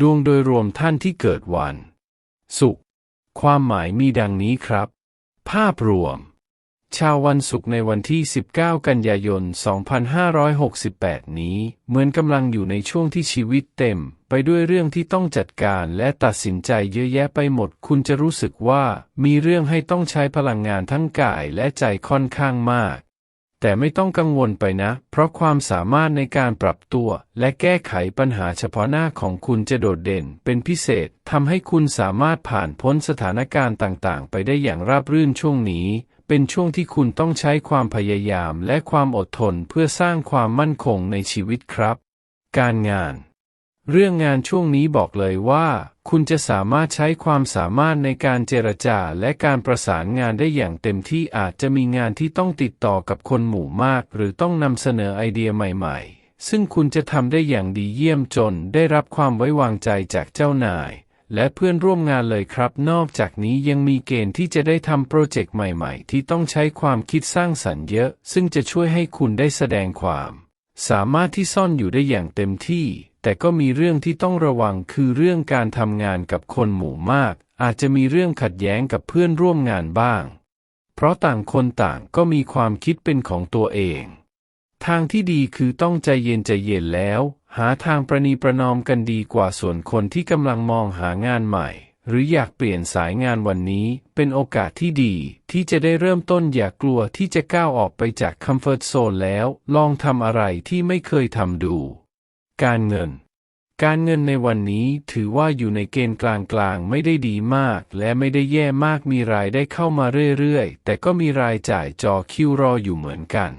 ดวงโดยรวมท่านที่เกิดวันศุกร์ความหมายมีดังนี้ครับ ภาพรวม ชาววันศุกร์ในวันที่ 19 กันยายน 2568 นี้ เหมือนกำลังอยู่ในช่วงที่ชีวิตเต็ม ไปด้วยเรื่องที่ต้องจัดการและตัดสินใจเยอะแยะไปหมด คุณจะรู้สึกว่ามีเรื่องให้ต้องใช้พลังงานทั้งกายและใจค่อนข้างมาก แต่ไม่ต้องกังวลไปนะ เพราะความสามารถในการปรับตัว และแก้ไขปัญหาเฉพาะหน้าของคุณจะโดดเด่น เป็นพิเศษทำให้คุณสามารถผ่านพ้นสถานการณ์ต่าง ๆ ไปได้อย่างราบรื่นช่วงนี้ เป็นช่วงที่คุณต้องใช้ความพยายามและความอดทนเพื่อสร้างความมั่นคงในชีวิตครับ การงาน เรื่องงานช่วงนี้บอกเลยว่า คุณจะสามารถใช้ความสามารถในการเจรจาและการประสานงานได้อย่างเต็มที่อาจจะมีงานที่ต้องติดต่อกับคนหมู่มาก หรือต้องนำเสนอไอเดียใหม่ๆ ซึ่งคุณจะทำได้อย่างดีเยี่ยมจนได้รับความไว้วางใจจากเจ้านาย และเพื่อนร่วมงานเลยครับ นอกจากนี้ยังมีเกณฑ์ที่จะได้ทำโปรเจกต์ใหม่ๆ ที่ต้องใช้ความคิดสร้างสรรค์เยอะ ซึ่งจะช่วยให้คุณได้แสดงความ สามารถที่ซ่อนอยู่ได้อย่างเต็มที่แต่ก็มีเรื่องที่ต้องระวังคือเรื่องการทำงานกับคนหมู่มาก อาจจะมีเรื่องขัดแย้งกับเพื่อนร่วมงานบ้าง เพราะต่างคนต่างก็มีความคิดเป็นของตัวเอง ทางที่ดีคือต้องใจเย็นใจเย็นแล้ว หาทางประนีประนอมกันดีกว่าส่วนคนที่กำลังมองหางานใหม่ หรืออยากเปลี่ยนสายงานวันนี้ เป็นโอกาสที่ดี ที่จะได้เริ่มต้นอย่ากกลัวที่จะก้าวออกไปจากคัมฟิร์ตโซนแล้ว ลองทำอะไรที่ไม่เคยทำดู การเงิน การเงินในวันนี้ถือว่าอยู่ในเกณฑ์กลางๆ ไม่ได้ดีมาก และไม่ได้แย่มากมีรายได้เข้ามาเรื่อยๆ แต่ก็มีรายจ่ายจอคิวรออยู่เหมือนกัน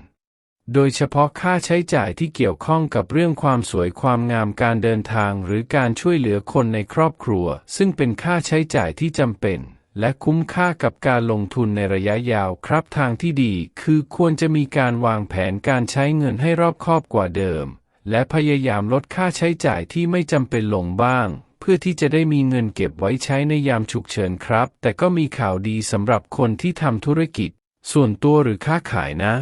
โดยเฉพาะค่าใช้จ่ายที่เกี่ยวข้องกับเรื่องความสวยความงามการเดินทาง หรือการช่วยเหลือคนในครอบครัว ซึ่งเป็นค่าใช้จ่ายที่จำเป็นและคุ้มค่ากับการลงทุนในระยะยาวครับทางที่ดี คือควรจะมีการวางแผนการใช้เงินให้รอบคอบกว่าเดิม และพยายามลดค่าใช้จ่ายที่ไม่จำเป็นลงบ้าง เพื่อที่จะได้มีเงินเก็บไว้ใช้ในยามฉุกเฉินครับ แต่ก็มีข่าวดีสำหรับคนที่ทำธุรกิจ ส่วนตัวหรือค้าขายนะ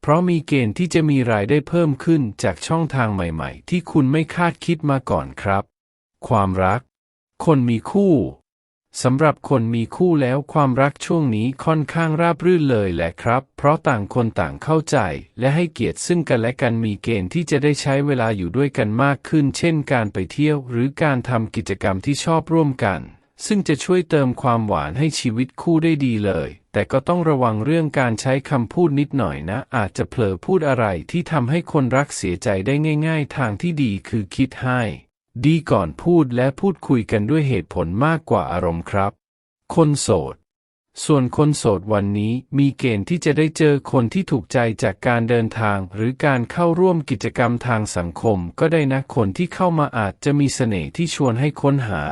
เพราะมีเกณฑ์ที่จะมีรายได้เพิ่มขึ้นจากช่องทางใหม่ ๆ ที่คุณไม่คาดคิดมาก่อนครับ ความรัก คนมีคู่ สำหรับคนมีคู่แล้วความรักช่วงนี้ค่อนข้างราบรื่นเลยแหละครับ เพราะต่างคนต่างเข้าใจ และให้เกียรติซึ่งกันและกันมีเกณฑ์ที่จะได้ใช้เวลาอยู่ด้วยกันมากขึ้น เช่นการไปเที่ยว หรือการทำกิจกรรมที่ชอบร่วมกัน ซึ่งจะช่วยเติมความหวานให้ชีวิตคู่ได้ดีเลย แต่ก็ต้องระวังเรื่องการใช้คำพูดนิดหน่อยนะ อาจจะเผลอพูดอะไรที่ทำให้คนรักเสียใจได้ง่าย ๆ ทางที่ดีคือคิดให้ ดีก่อนพูดและพูดคุยกันด้วยเหตุผลมากกว่าอารมณ์ครับ คนโสด ส่วนคนโสดวันนี้มีเกณฑ์ที่จะได้เจอคนที่ถูกใจจากการเดินทาง หรือการเข้าร่วมกิจกรรมทางสังคม ก็ได้นะคนที่เข้ามาอาจจะมีเสน่ห์ที่ชวนให้ค้นหา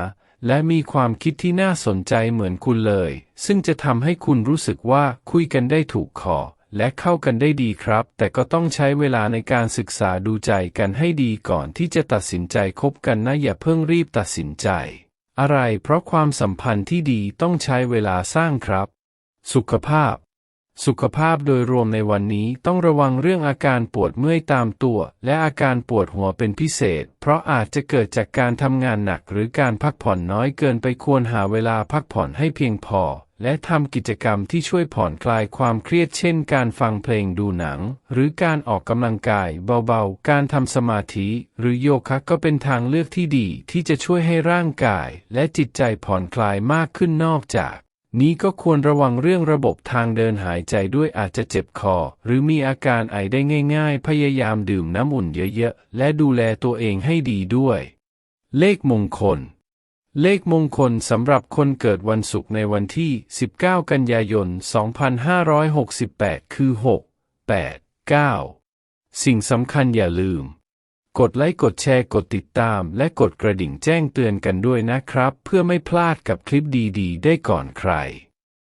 และมีความคิดที่น่าสนใจเหมือนคุณเลย ซึ่งจะทำให้คุณรู้สึกว่าคุยกันได้ถูกคอ และเข้ากันได้ดีครับ แต่ก็ต้องใช้เวลาในการศึกษาดูใจกันให้ดีก่อนที่จะตัดสินใจคบกันนะอย่าเพิ่งรีบตัดสินใจ อะไรเพราะความสัมพันธ์ที่ดีต้องใช้เวลาสร้างครับ สุขภาพ สุขภาพโดยรวมในวันนี้ต้องระวังเรื่องอาการปวดเมื่อยตามตัว และอาการปวดหัวเป็นพิเศษ เพราะอาจจะเกิดจากการทำงานหนักหรือการพักผ่อนน้อยเกินไปควรหาเวลาพักผ่อนให้เพียงพอ และทำกิจกรรมที่ช่วยผ่อนคลายความเครียดเช่นการฟังเพลงดูหนัง หรือการออกกำลังกายเบาๆ การทำสมาธิ หรือโยคะก็เป็นทางเลือกที่ดีที่จะช่วยให้ร่างกาย และจิตใจผ่อนคลายมากขึ้นนอกจาก นี้ก็ควรระวังเรื่องระบบทางเดินหายใจด้วยอาจจะเจ็บคอ หรือมีอาการไอได้ง่ายๆ พยายามดื่มน้ำอุ่นเยอะๆ และดูแลตัวเองให้ดีด้วย เลขมงคล เลขมงคลสำหรับคนเกิดวันศุกร์ในวันที่ 19 กันยายน 2568 คือ 6 8 9 สิ่งสำคัญอย่าลืม กดไลค์ กดแชร์ กดติดตาม และกดกระดิ่งแจ้งเตือนกันด้วยนะครับ เพื่อไม่พลาดกับคลิปดีๆ ได้ก่อนใคร